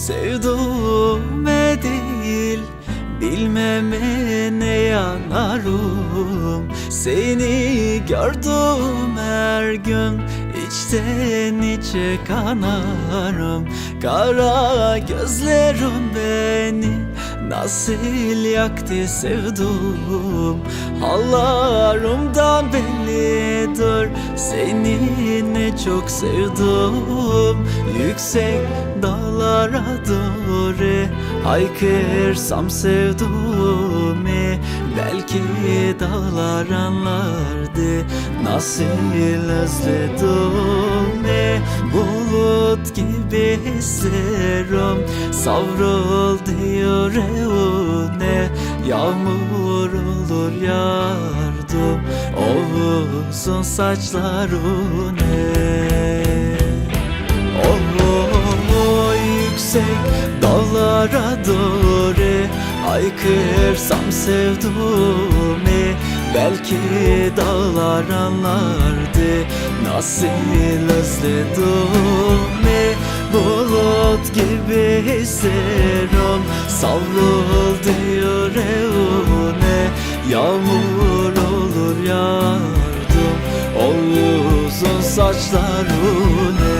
sevduğume değil Bilmeme ne yanarım. Seni gördüm her gün. İçten içe kanarım. Kara gözlerin beni Nasıl yaktı sevdum Hallarımdan bellidir Seni ne çok sevdim. Yüksek dağlara doğru Haykırsam sevduğumu Belki dağlar anlardı. Nasıl özledim Bulut gibi hislerim Savruldu yüreğine. Yağmur olur yardım. O uzun saçlarına Oh, yüksek dağlara doğru Haykırsam sevduğumu Belki dağlar anlardı Nasıl özledim Bulut gibi hislerim Savruldu yüreğine Yağmur olur yardım O uzun saçlarına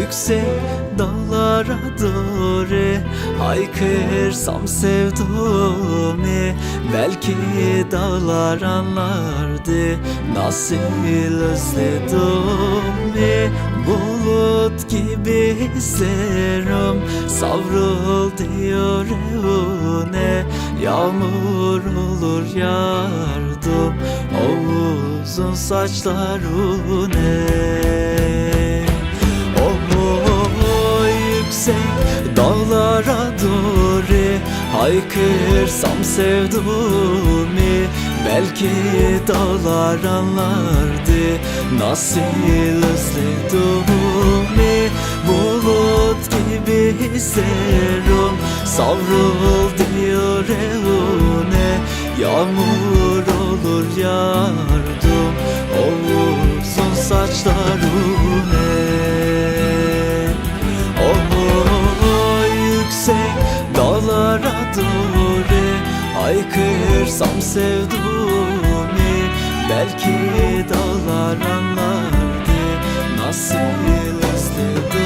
Yüksek dağlara doğru Haykırsam sevduğumu Belki dağlar anlardı Nasıl özledim Bulut gibi hislerim Savruldu yüreğine Yağmur olur yardım O uzun saçlarına Oh doğru Haykırsam sevduğumu Belki dağlar anlardı Nasıl özledim Bulut gibi hislerim Savruldu yüreğine Yağmur Kaçırsam sevduğumu Belki dağlar anlardı. Nasıl özledim?